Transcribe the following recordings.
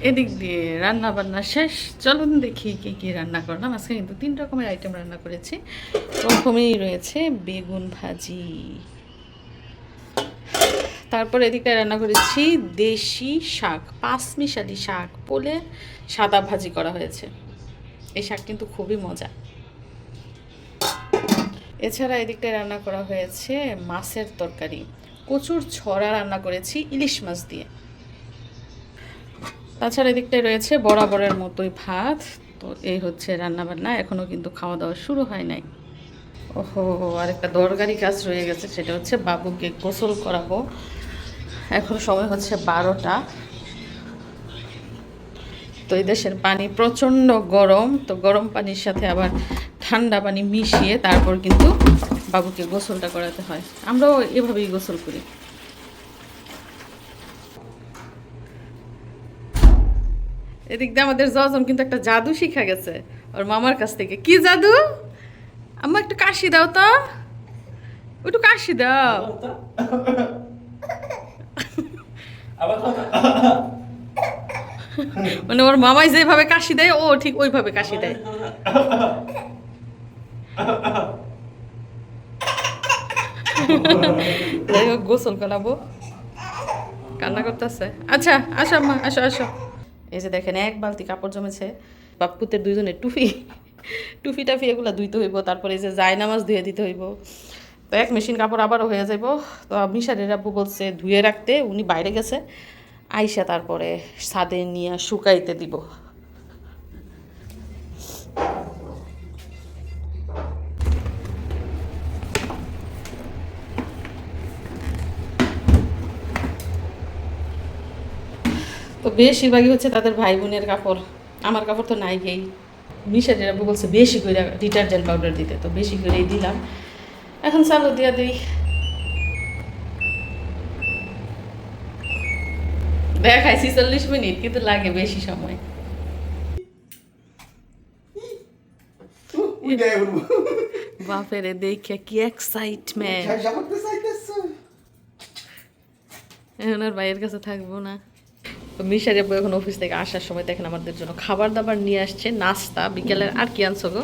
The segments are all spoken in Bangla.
এদিক দিয়ে রান্না বান্না শেষ। চলুন দেখি কি কি রান্না করলাম। আজকে কিন্তু তিন রকমের আইটেম রান্না করেছি। প্রথমেই রয়েছে বেগুন ভাজি। তারপর এদিকে রান্না করেছি দেশি শাক পাঁচ মিশালি শাক পোলে সাদা ভাজি করা হয়েছে। এই শাক কিন্তু খুবই মজা। এছাড়া এদিকটায় রান্না করা হয়েছে মাছের তরকারি। কচুর ছড়া রান্না করেছি, ইলিশ মাছ দিয়ে। তাছাড়া এদিকটায় রয়েছে বরাবরের মতোই ভাত। তো এই হচ্ছে রান্না বান্না এখনও কিন্তু খাওয়া দাওয়া শুরু হয় নাই। ওহো, আরেকটা দরকারি কাজ রয়ে গেছে, সেটা হচ্ছে বাবুকে গোসল করাবো। এখন সময় হচ্ছে বারোটা। তো এই দেশের পানি প্রচণ্ড গরম, তো গরম পানির সাথে আবার ঠান্ডা পানি মিশিয়ে তারপর কিন্তু বাবুকে গোসলটা করাতে হয়। আমরাও এভাবেই গোসল করি। এদিক দিয়ে আমাদের জজম কিন্তু একটা জাদু শিখা গেছে ওর মামার কাছ থেকে। কি জাদু? আম্মা একটু কাশি দাও তো। একটু কাশি দাও। মানে ওর মামাই যেভাবে কাশি দেয় ও ঠিক ওইভাবে কাশি দেয়। যাই হোক গোসল করাবো। কান্না করতেছে। আচ্ছা আসো আম্মা আসো আসো। এই যে দেখেন, এক বালতি কাপড় জমেছে। বাপুতের দুইজনের টুফি টুফি টাফি এগুলো ধুইতে হইব, তারপরে এই যে জায়নামাজ ধুয়ে দিতে হইব। তো এক মেশিন কাপড় আবারও হয়ে যাব তো মিশারের আব্বু বলছে, ধুয়ে রাখতে। উনি বাইরে গেছে। আইসা তারপরে ছাদে নিয়ে শুকাইতে দিব। তো বেশিরভাগই হচ্ছে তাদের ভাই বোনের কাপড়। আমার কাপড় তো নাই গেই মিশারের আব্বু বলছে বেশি করে ডিটারজেন্ট পাউডার দিতে তো বেশি করেই দিলাম। এখন চালু দিয়া দিই। দেখাইছি চল্লিশ মিনিট কিন্তু লাগে বেশি সময়। বাপেরে দেখে কি এক্সাইটমেন্ট এখন আর ভাইয়ের কাছে থাকব না। তো মিশারি আপু এখন অফিস থেকে আসার সময় দেখেন আমাদের জন্য খাবার দাবার নিয়ে আসছে নাস্তা বিকেলের আর কি আনছো গো?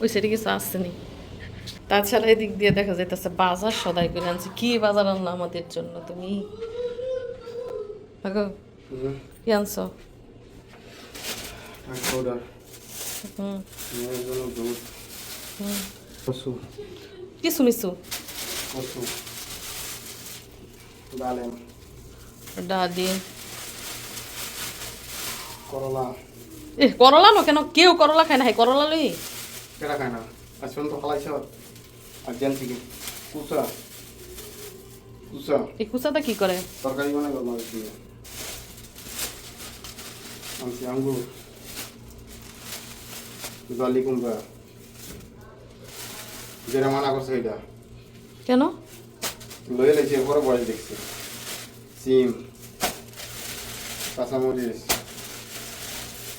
ওই সেটা কিছু আসছেনি তাছাড়া এদিক দিয়ে দেখা যাইতেছে বাজার সদাই করে আনছে। কি বাজার আনলো আমাদের জন্য তুমি? কি আনছো? কিছু মিছু ডালিম। করলা। এ করলা নো কেন? কেউ করলা খায় না হ্যাঁ করলা লই। কেটা খায় না? আজ পর্যন্ত খালাইছ আর জেন থেকে। কুচা কুচা এই কুচাটা কি করে? তরকারি বানাবো মাছ দিয়ে। আনছি আঙ্গুর। জলি কুমড়া। যেটা মানা করছে এটা কেন? লয়ে লেছে পরে বয়স দেখছি। সিম। কাঁচামরিচ।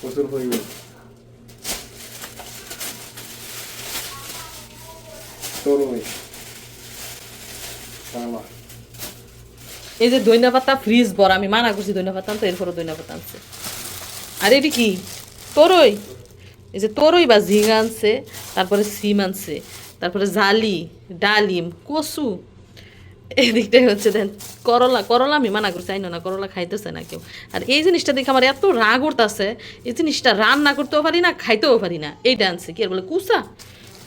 প্রচুর পরিমাণ এই যে দইনা পাতা, ফ্রিজ বড়, আমি মানা করছি দইনা পাতা আনতে, এরপরও দইনা পাতা আনছে। আর এটি কি? তরই। এই যে তরই বা ঝিঙা আনছে, তারপরে সিম আনছে, তারপরে জালি, ডালিম, কচু এদিকটাই হচ্ছে দেন, করলা করলা আমি মানা করছি না, করলা খাইতেছে না কেউ। আর এই জিনিসটা দেখে আমার এত রাগ উঠতেছে, এই জিনিসটা রান্না করতেও পারি না, খাইতেও পারি না। এইটা আনছে কি? আর বলে, কুসা?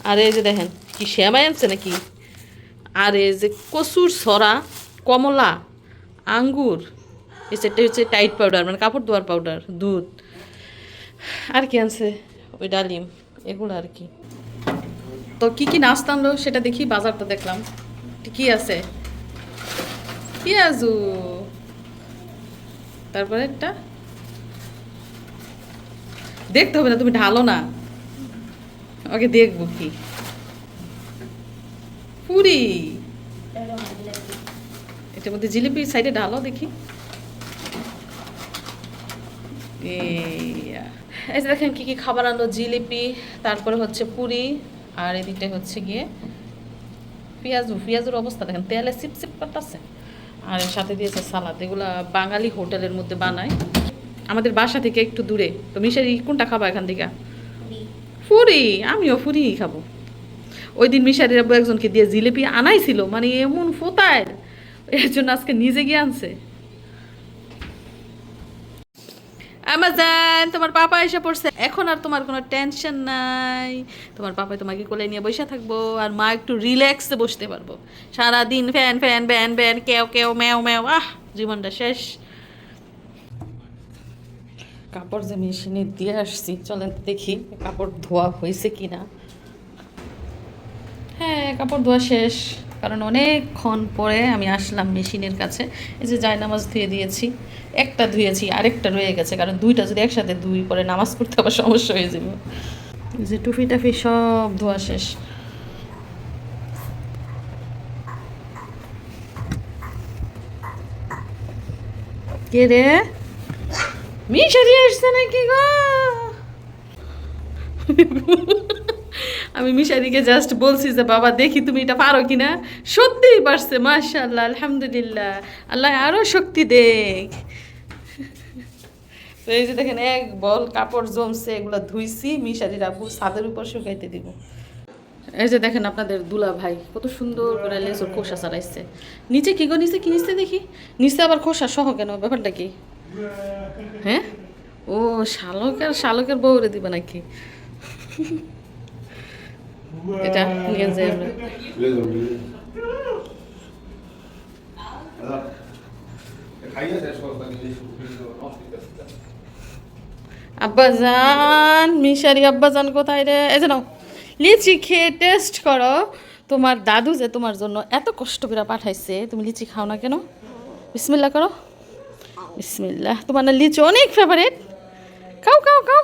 আর এই যে দেখেন, কি শ্যামাই আনছে নাকি? আর এই যে কচুর সরা কমলা, আঙ্গুর, এই সেটটা হচ্ছে টাইট পাউডার মানে কাপড় ধোয়ার পাউডার, দুধ। আর কি আনছে? ওই ডালিম, এগুলো আর কি। তো কি কি নাস্তা আনলো সেটা দেখি, বাজারটা দেখলাম। কি আছে? পেঁয়াজু তারপরে একটা? দেখতে হবে না, তুমি ঢালো না। ওকে দেখব কি। পুরি। এটার মধ্যে জিলিপি সাইডে ঢালো দেখি। এই যে দেখেন কি কি খাবার আনলো, জিলিপি, তারপরে হচ্ছে পুরি, আর এদিকটাই হচ্ছে গিয়ে পেঁয়াজু পেঁয়াজুর অবস্থা দেখেন, তেলে সিপ সিপ করতেছে। আর সাথে দিয়েছে সালাদ। এগুলো বাঙালি হোটেলের মধ্যে বানায়। আমাদের বাসা থেকে একটু দূরে। তো মিশারি কোনটা খাব এখান থেকে? ফুরি। আমিও ফুরি খাব। ওই দিন মিশারির আব্বু একজনকে দিয়ে জিলিপি আনাইছিল। মানে এমন ফোতায়। এর জন্য আজকে নিজে গিয়ে আনছে। আমাজান তোমার পাপা এসে পড়ছে। এখন আর তোমার কোনো টেনশন নাই। তোমার পাপাই তোমাকে কোলে নিয়ে বসে থাকব আর মা একটু রিল্যাক্সে বসতে পারব। সারাদিন ফ্যান ফ্যান ব্যান ব্যান কেউ কেউ ম্যাও ম্যাও আহ জীবনটা শেষ। কাপড় যে মেশিনে দিয়ে আসছি চলেন দেখি কাপড় ধোয়া হয়েছে কি না হ্যাঁ কাপড় ধোয়া শেষ। কারণ অনেকক্ষণ পরে আমি আসলাম মেশিনের কাছে। এই যে যাই নামাজ ধুয়ে দিয়েছি। একটা ধুয়েছি, আরেকটা রয়ে গেছে, কারণ দুইটা যদি একসাথে দুই পরে নামাজ পড়তে আবার সমস্যা হয়ে যাবে। যে টুফি টাফি সব ধোয়া শেষ। কে রে? মিশারি আসছে নাকি গো? আমি মিশারিকে জাস্ট বলছি যে, বাবা, দেখি তুমি এটা পারো কিনা? সত্যিই পারছে, মাশাআল্লাহ, আলহামদুলিল্লাহ। আল্লাহ আরও শক্তি দেখ। তো এই যে দেখেন, এক বল কাপড় জমছে, এগুলো ধুইছি মিশারির আব্বু ছাদের উপর শুকাইতে দিব। এই যে দেখেন আপনাদের দুলা ভাই, কত সুন্দর করে লেজর খোসা চালাইছে। নিচে কি গো, নিচে কি নিচে দেখি? নিচে আবার খোসা সহ কেন? ব্যাপারটা কি? হ্যাঁ? ও, শালকের শালকের বউরে দিবে নাকি? এটা নিয়ে যাই আমরা। আব্বাজান মিশারি আব্বাজান কোথায় রে? এই যে নাও লিচি খেয়ে টেস্ট করো। তোমার দাদু যে তোমার জন্য এত কষ্ট করে পাঠাইছে তুমি লিচি খাও না কেন? বিসমিল্লা করো। বিসমিল্লা তোমার না লিচি অনেক ফেভারিট খাও খাও খাও।